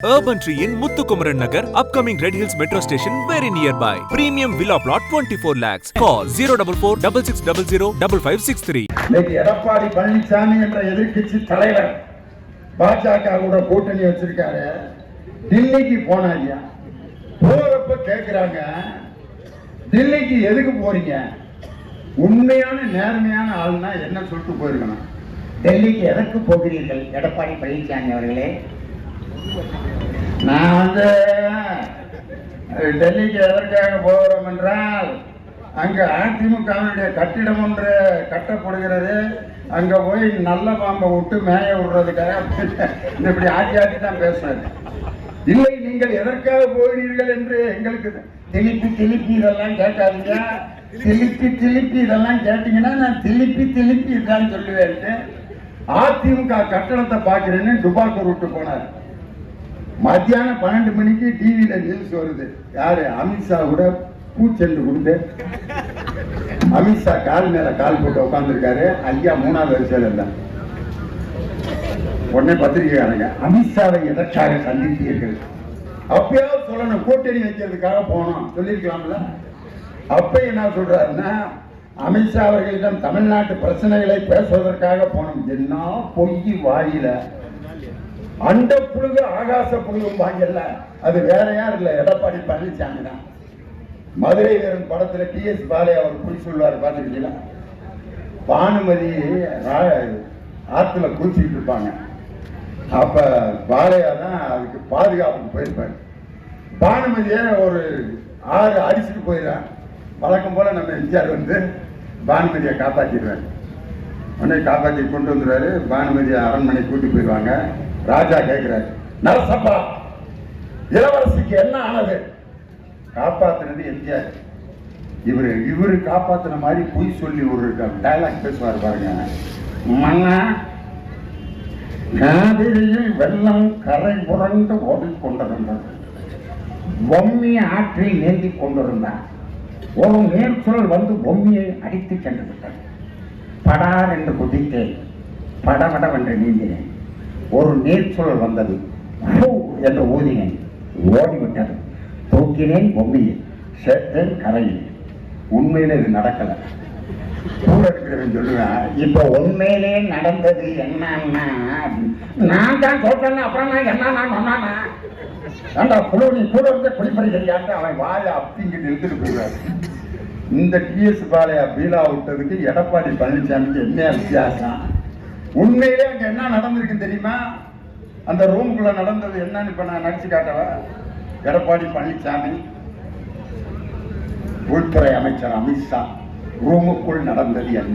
Urban Tree in Muthukumaran Nagar, upcoming Red Hills Metro Station very nearby. Premium Villa Plot 24 lakhs. Call 044 6600 5563. இன்னைக்கு எடப்பாடி பழனிசாமி என்ற எதிர்கட்சி தலைவர் பாஜக கூட கூட்டணி வச்சிருக்காரு டெல்லிக்கு போனா ஐயா போறப்ப கேக்குறாங்க டெல்லிக்கு எதுக்கு போறீங்க உண்மையான நேர்மையான ஆள்னா என்ன சொல்லிட்டு போயிருக்கணும் டெல்லிக்கு எதற்கு போகிறீர்கள் எடப்பாடி பழனிசாமி அவர்களே நான் வந்து டெல்லிக்கு எதற்காக போகிறோம் என்றால் அங்கே அதிமுகவினுடைய கட்டிடம் ஒன்று கட்டப்படுகிறது. அங்கே போய் நல்ல பாம்பை விட்டு மேய விடுறதுக்காக இப்படி ஆட்டி ஆட்டி தான் பேசுறாரு இல்லை நீங்கள் எதற்காக போகிறீர்கள் என்று எங்களுக்கு திருப்பி திருப்பி இதெல்லாம் கேட்காதீங்க. திருப்பி திருப்பி இதெல்லாம் கேட்டீங்கன்னா நான் திருப்பி திருப்பி இதான் சொல்லுவேன் அதிமுக கட்டணத்தை பார்க்குறேன்னு துபாக்கூர் விட்டு போனார். மத்தியானம் பன்னெண்டு மணிக்கு டிவியில நியூஸ் வருது. யாரு? அமித்ஷா கூட பூச்செண்டு கொடுத்து. அமித்ஷா கால் மேல கால் போட்டு உட்காந்துருக்காரு ஐயா மூணாவது வரிசையில் இல்லை. உடனே பத்திரிகைக்காரங்க அமித்ஷாவை எதற்காக சந்தித்தீர்கள்? அப்பயாவது சொல்லணும். கூட்டணி வைக்கிறதுக்காக போனோம். சொல்லியிருக்கலாம்ல. அப்ப என்ன சொல்றாருன்னா அமித்ஷா அவர்களிடம் தமிழ்நாட்டு பிரச்சனைகளை பேசுவதற்காக போனோம். என்ன பொய் வாயில. அந்த புழுகு ஆகாச புழுகும் பாங்கல்ல அது வேற யாரும் இல்ல எடப்பாடி பழனிசாமி தான். மதுரை வீரன் படத்துல டி எஸ் பாலே அவர் குறி சொல்வார் பார்த்துருக்கீங்களா? பானுமதி ரா- ஆத்துல குளிச்சுக்கிட்டு இருப்பாங்க. அப்ப பாலையா தான் அதுக்கு பாதுகாப்பு போயிருப்பாரு. பானுமதியை ஒரு ஆறு அடிச்சுட்டு போயிடுறான். வழக்கம் போல நம்ம எம்ஜிஆர் வந்து பானுமதியை காப்பாற்றிடுவார் உடனே காப்பாற்றி கொண்டு வந்துடுவாரு. பானுமதியை அரண்மனை கூட்டி போயிடுவாங்க. ராஜா கேட்கிறாரு நரசப்பா இளவரசிக்கு என்ன ஆனது? காப்பாத்துனது எம்ஜிஆர். இவரு இவர் காப்பாத்துன மாதிரி பொய் சொல்லி ஒரு டைலாக் பேசுவார் பாருங்க. மன்னா காவிரியில் வெள்ளம் கரை புரண்டு ஓடிக்கொண்டிருந்தது. பொம்மி ஆற்றில் நீந்தி கொண்டிருந்தார் ஒரு நீர்ச்சொல் வந்து பொம்மியை அடித்து சென்று விட்டது. படார் என்று குதித்தேன். படபடவென்று நீந்தினேன். ஒரு நீர்ச்சொல் வந்தது. என்று ஊதினேன். ஓடிவிட்டது. தூக்கினேன் பொம்மியை. சேர்த்தேன் கரையில் உண்மையில இது நடக்கல. கூட இருக்கிறவன் சொல்லுவேன் இப்போ உண்மையிலே நடந்தது என்னன்னா நான் தான் சொல்றேன் அப்புறம் நான் என்ன நான் சொன்னானா? ஏண்டா குழு நீ கூட இருந்த குடிப்பறிக்கிறியான்ட்டு அவன் வாயை அப்படிங்கிட்டு இழுத்துட்டு போயிடுவாரு இந்த டிஎஸ் பாலையா பீலா விட்டதுக்கு எடப்பாடி பழனிசாமிக்கு என்ன வித்தியாசம்? உண்மையிலே அங்க என்ன நடந்திருக்கு தெரியுமா? அந்த ரூமுக்குள்ள நடந்தது என்னன்னு இப்ப நான் நடிச்சு காட்டவ? எடப்பாடி பழனிசாமி உள்துறை அமைச்சர் அமித்ஷா ரூமுக்குள் நடந்தது என்ன?